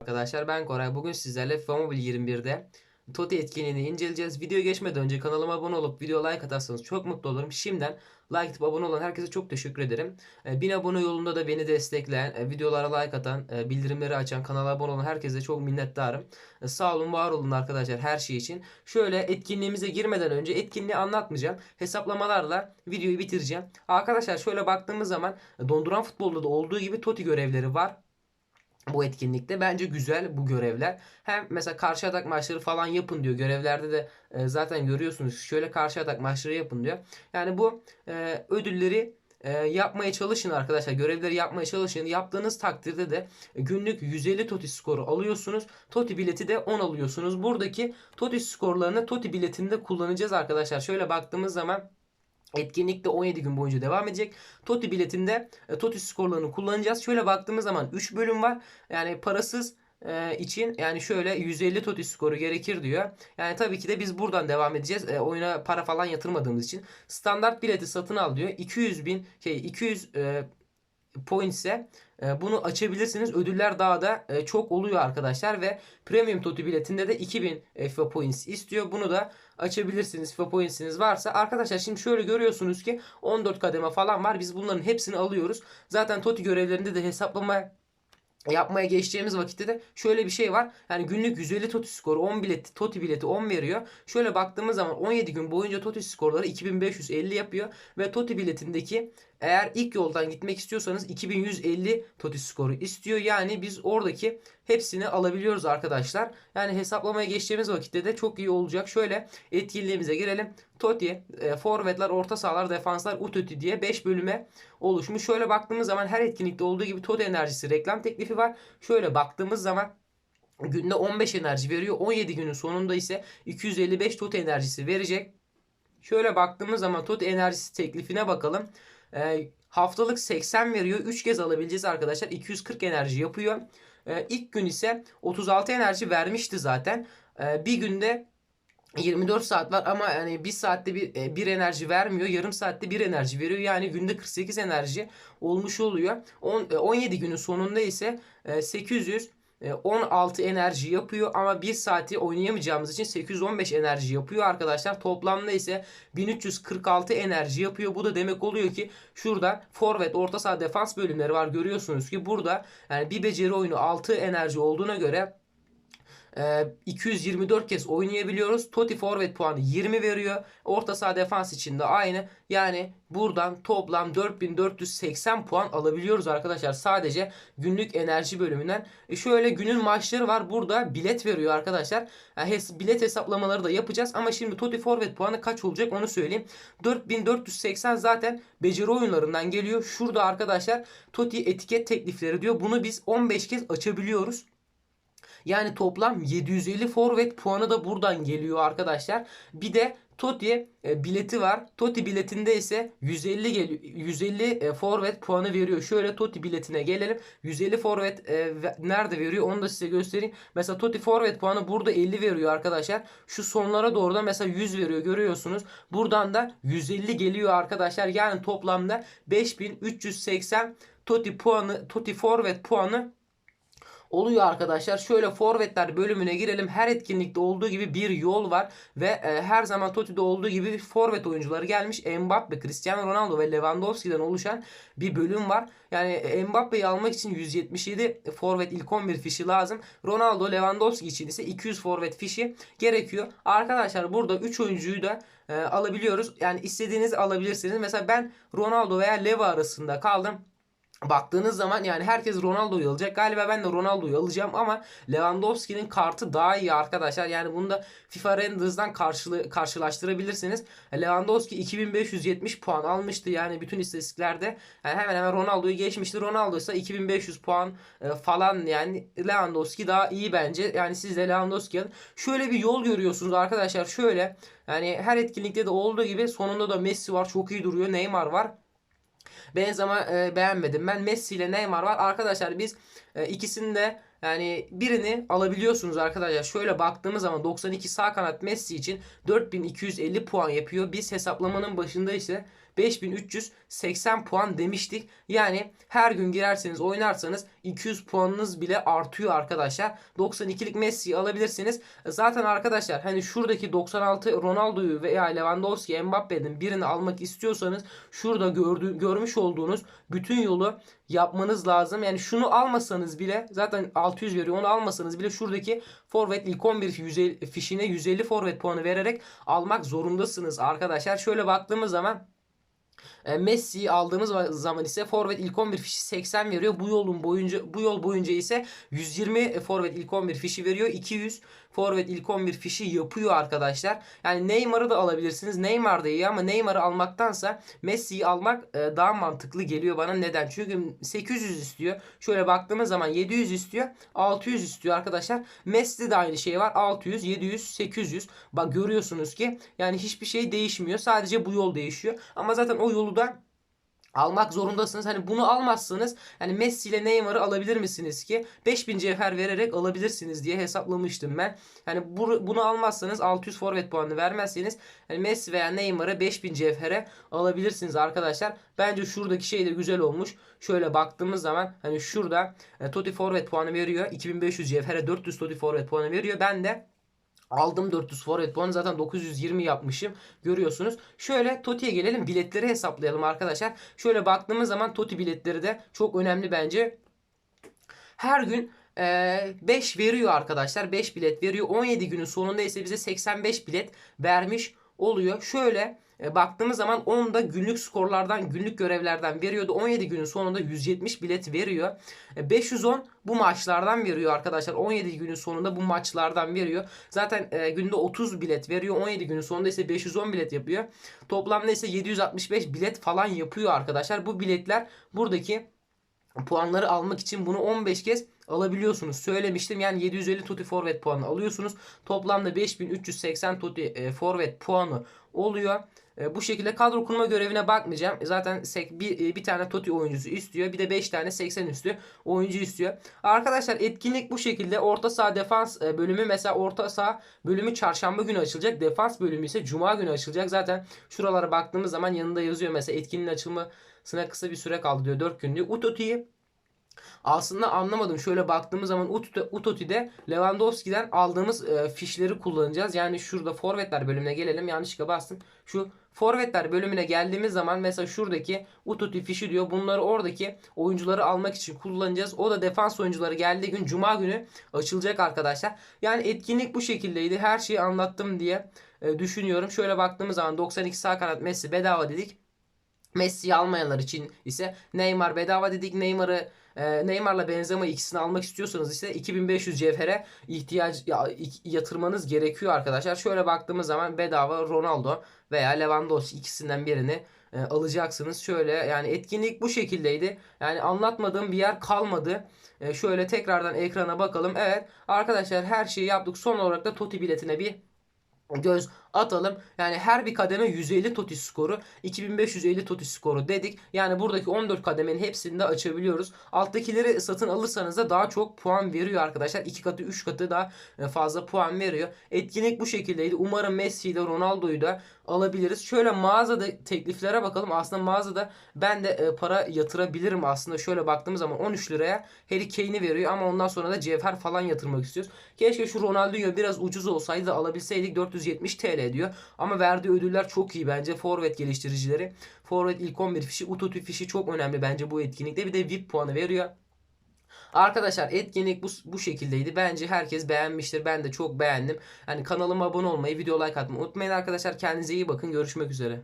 Arkadaşlar ben Koray. Bugün sizlerle FIFA Mobile 21'de TOTI etkinliğini inceleyeceğiz. Video geçmeden önce kanalıma abone olup video like atarsanız çok mutlu olurum. Şimdiden like atıp abone olan herkese çok teşekkür ederim. E, 1000 abone yolunda da beni destekleyen, e, videolara like atan, e, bildirimleri açan, kanala abone olan herkese çok minnettarım. E, Sağ olun, var olun arkadaşlar her şey için. Şöyle etkinliğimize girmeden önce etkinliği anlatmayacağım. Hesaplamalarla videoyu bitireceğim. Arkadaşlar şöyle baktığımız zaman donduran futbolda da olduğu gibi TOTI görevleri var bu etkinlikte. Bence güzel bu görevler. Hem mesela karşı atak maçları falan yapın diyor. Görevlerde de e, zaten görüyorsunuz. Şöyle karşı atak maçları yapın diyor. Yani bu e, ödülleri e, yapmaya çalışın arkadaşlar. Görevleri yapmaya çalışın. Yaptığınız takdirde de günlük 150 TOTI skoru alıyorsunuz. TOTI bileti de 10 alıyorsunuz. Buradaki TOTI skorlarını TOTI biletinde kullanacağız arkadaşlar. Şöyle baktığımız zaman Etkinlik de 17 gün boyunca devam edecek. TOTI biletinde e, TOTI skorlarını kullanacağız. Şöyle baktığımız zaman 3 bölüm var. Yani parasız e, için yani şöyle 150 TOTI skoru gerekir diyor. Yani tabii ki de biz buradan devam edeceğiz. E, oyuna para falan yatırmadığımız için. Standart bileti satın al diyor. 200 bin şey 200 e, point ise e, bunu açabilirsiniz. Ödüller daha da e, çok oluyor arkadaşlar ve Premium TOTI biletinde de 2000 FIFA points istiyor. Bunu da açabilirsiniz FIFA points'iniz varsa. Arkadaşlar şimdi şöyle görüyorsunuz ki 14 kademe falan var. Biz bunların hepsini alıyoruz. Zaten TOTI görevlerinde de hesaplama yapmaya geçeceğimiz vakitte de şöyle bir şey var. Yani günlük 150 TOTI skoru 10 bileti TOTI bileti 10 veriyor. Şöyle baktığımız zaman 17 gün boyunca TOTI skorları 2550 yapıyor ve TOTI biletindeki eğer ilk yoldan gitmek istiyorsanız 2150 TOTI skoru istiyor. Yani biz oradaki hepsini alabiliyoruz arkadaşlar. Yani hesaplamaya geçeceğimiz vakitte de çok iyi olacak. Şöyle etkinliğimize girelim. TOTI, e, forvetler, orta sahalar, defanslar, UTOTI diye 5 bölüme oluşmuş. Şöyle baktığımız zaman her etkinlikte olduğu gibi TOTI enerjisi reklam teklifi var. Şöyle baktığımız zaman günde 15 enerji veriyor. 17 günün sonunda ise 255 TOTI enerjisi verecek. Şöyle baktığımız zaman TOTI enerjisi teklifine bakalım. E, haftalık 80 veriyor. 3 kez alabileceğiz arkadaşlar. 240 enerji yapıyor. E, ilk gün ise 36 enerji vermişti zaten. E, bir günde 24 saat var ama yani bir saatte bir, e, bir enerji vermiyor. Yarım saatte bir enerji veriyor. Yani günde 48 enerji olmuş oluyor. 10, e, 17 günün sonunda ise e, 800 e, 16 enerji yapıyor ama 1 saati oynayamayacağımız için 815 enerji yapıyor arkadaşlar. Toplamda ise 1346 enerji yapıyor. Bu da demek oluyor ki şurada forvet, orta saha, defans bölümleri var. Görüyorsunuz ki burada yani bir beceri oyunu 6 enerji olduğuna göre 224 kez oynayabiliyoruz. Totti forvet puanı 20 veriyor. Orta saha defans için de aynı. Yani buradan toplam 4480 puan alabiliyoruz arkadaşlar. Sadece günlük enerji bölümünden. E şöyle günün maçları var. Burada bilet veriyor arkadaşlar. Hes- bilet hesaplamaları da yapacağız. Ama şimdi Totti forvet puanı kaç olacak onu söyleyeyim. 4480 zaten beceri oyunlarından geliyor. Şurada arkadaşlar Totti etiket teklifleri diyor. Bunu biz 15 kez açabiliyoruz. Yani toplam 750 forvet puanı da buradan geliyor arkadaşlar. Bir de Totti e, bileti var. Totti biletinde ise 150 geliyor. 150 e, forvet puanı veriyor. Şöyle Totti biletine gelelim. 150 forvet e, nerede veriyor onu da size göstereyim. Mesela Totti forvet puanı burada 50 veriyor arkadaşlar. Şu sonlara doğru da mesela 100 veriyor görüyorsunuz. Buradan da 150 geliyor arkadaşlar. Yani toplamda 5380 Totti puanı Totti forvet puanı oluyor arkadaşlar. Şöyle forvetler bölümüne girelim. Her etkinlikte olduğu gibi bir yol var ve e, her zaman Totti'de olduğu gibi forvet oyuncuları gelmiş. Mbappe, Cristiano Ronaldo ve Lewandowski'den oluşan bir bölüm var. Yani Mbappe'yi almak için 177 forvet ilk 11 fişi lazım. Ronaldo, Lewandowski için ise 200 forvet fişi gerekiyor. Arkadaşlar burada 3 oyuncuyu da e, alabiliyoruz. Yani istediğinizi alabilirsiniz. Mesela ben Ronaldo veya Leva arasında kaldım. Baktığınız zaman yani herkes Ronaldo'yu alacak. Galiba ben de Ronaldo'yu alacağım ama Lewandowski'nin kartı daha iyi arkadaşlar. Yani bunu da FIFA Renders'dan karşılı, karşılaştırabilirsiniz. Lewandowski 2570 puan almıştı yani bütün istatistiklerde. Yani hemen hemen Ronaldo'yu geçmişti. Ronaldo ise 2500 puan e, falan yani Lewandowski daha iyi bence. Yani siz de Lewandowski alın. Şöyle bir yol görüyorsunuz arkadaşlar. Şöyle yani her etkinlikte de olduğu gibi sonunda da Messi var. Çok iyi duruyor. Neymar var. Benzema e, beğenmedim. Ben Messi ile Neymar var. Arkadaşlar biz e, ikisini de yani birini alabiliyorsunuz arkadaşlar. Şöyle baktığımız zaman 92 sağ kanat Messi için 4250 puan yapıyor. Biz hesaplamanın başında ise 5380 puan demiştik. Yani her gün girerseniz oynarsanız 200 puanınız bile artıyor arkadaşlar. 92'lik Messi'yi alabilirsiniz. Zaten arkadaşlar hani şuradaki 96 Ronaldo'yu veya Lewandowski, Mbappe'nin birini almak istiyorsanız şurada gördüğü, görmüş olduğunuz bütün yolu yapmanız lazım. Yani şunu almasanız bile zaten 600 veriyor. Onu almasanız bile şuradaki forvet ilk 11 150, fişine 150 forvet puanı vererek almak zorundasınız arkadaşlar. Şöyle baktığımız zaman e, Messi'yi aldığımız zaman ise forvet ilk 11 fişi 80 veriyor. Bu yolun boyunca bu yol boyunca ise 120 forvet ilk 11 fişi veriyor. 200 forvet ilk 11 fişi yapıyor arkadaşlar. Yani Neymar'ı da alabilirsiniz. Neymar da iyi ama Neymar'ı almaktansa Messi'yi almak e, daha mantıklı geliyor bana. Neden? Çünkü 800 istiyor. Şöyle baktığımız zaman 700 istiyor. 600 istiyor arkadaşlar. Messi'de de aynı şey var. 600, 700, 800. Bak görüyorsunuz ki yani hiçbir şey değişmiyor. Sadece bu yol değişiyor. Ama zaten o yolu da almak zorundasınız. Hani bunu almazsanız hani Messi ile Neymar'ı alabilir misiniz ki 5000 cevher vererek alabilirsiniz diye hesaplamıştım ben. Hani bu, bunu almazsanız 600 forvet puanı vermezseniz hani Messi veya Neymar'ı 5000 cevhere alabilirsiniz arkadaşlar. Bence şuradaki şey de güzel olmuş. Şöyle baktığımız zaman hani şurada e, Totti forvet puanı veriyor. 2500 cevhere 400 Totti forvet puanı veriyor. Ben de Aldım 400 forvet puanı zaten 920 yapmışım. Görüyorsunuz. Şöyle Toti'ye gelelim. Biletleri hesaplayalım arkadaşlar. Şöyle baktığımız zaman Toti biletleri de çok önemli bence. Her gün 5 veriyor arkadaşlar. 5 bilet veriyor. 17 günün sonunda ise bize 85 bilet vermiş oluyor. Şöyle e, baktığımız zaman 10 da günlük skorlardan, günlük görevlerden veriyordu. 17 günün sonunda 170 bilet veriyor. E, 510 bu maçlardan veriyor arkadaşlar. 17 günün sonunda bu maçlardan veriyor. Zaten e, günde 30 bilet veriyor. 17 günün sonunda ise 510 bilet yapıyor. Toplamda ise 765 bilet falan yapıyor arkadaşlar. Bu biletler buradaki puanları almak için bunu 15 kez alabiliyorsunuz. Söylemiştim yani 750 tuti forvet puanı alıyorsunuz. Toplamda 5380 tuti e, forvet puanı oluyor. E, bu şekilde kadro kurma görevine bakmayacağım. E, zaten bir, e, bir tane Totti oyuncusu istiyor. Bir de 5 tane 80 üstü oyuncu istiyor. Arkadaşlar etkinlik bu şekilde. Orta saha defans e, bölümü mesela orta saha bölümü çarşamba günü açılacak. Defans bölümü ise cuma günü açılacak. Zaten şuralara baktığımız zaman yanında yazıyor mesela etkinliğin açılmasına kısa bir süre kaldı diyor. 4 gün diyor. Utoti'yi aslında anlamadım. Şöyle baktığımız zaman Utoti'de Lewandowski'den aldığımız e, fişleri kullanacağız. Yani şurada forvetler bölümüne gelelim. Yanlışlıkla bastım. Şu forvetler bölümüne geldiğimiz zaman mesela şuradaki Utoti fişi diyor. Bunları oradaki oyuncuları almak için kullanacağız. O da defans oyuncuları geldiği gün cuma günü açılacak arkadaşlar. Yani etkinlik bu şekildeydi. Her şeyi anlattım diye e, düşünüyorum. Şöyle baktığımız zaman 92 sağ kanat Messi bedava dedik. Messi'yi almayanlar için ise Neymar bedava dedik. Neymar'ı e, Neymar'la Benzema ikisini almak istiyorsanız ise 2500 cevhere ihtiyaç ya, yatırmanız gerekiyor arkadaşlar. Şöyle baktığımız zaman bedava Ronaldo veya Lewandowski ikisinden birini e, alacaksınız. Şöyle yani etkinlik bu şekildeydi. Yani anlatmadığım bir yer kalmadı. E, şöyle tekrardan ekrana bakalım. Evet arkadaşlar her şeyi yaptık. Son olarak da Toti biletine bir göz atalım. Yani her bir kademe 150 TOTI skoru, 2550 TOTI skoru dedik. Yani buradaki 14 kademenin hepsini de açabiliyoruz. Alttakileri satın alırsanız da daha çok puan veriyor arkadaşlar. 2 katı 3 katı daha e, fazla puan veriyor. Etkinlik bu şekildeydi. Umarım Messi'yi de Ronaldo'yu da alabiliriz. Şöyle mağazada tekliflere bakalım. Aslında mağazada ben de e, para yatırabilirim aslında. Şöyle baktığımız zaman 13 liraya Harry Kane'i veriyor ama ondan sonra da cevher falan yatırmak istiyoruz. Keşke şu Ronaldo'yu biraz ucuz olsaydı da alabilseydik 470 TL ediyor. Ama verdiği ödüller çok iyi bence. Forvet geliştiricileri. Forvet ilk 11 fişi, Utotu fişi çok önemli bence bu etkinlikte. Bir de VIP puanı veriyor. Arkadaşlar etkinlik bu, bu şekildeydi. Bence herkes beğenmiştir. Ben de çok beğendim. Hani kanalıma abone olmayı, video like atmayı unutmayın arkadaşlar. Kendinize iyi bakın. Görüşmek üzere.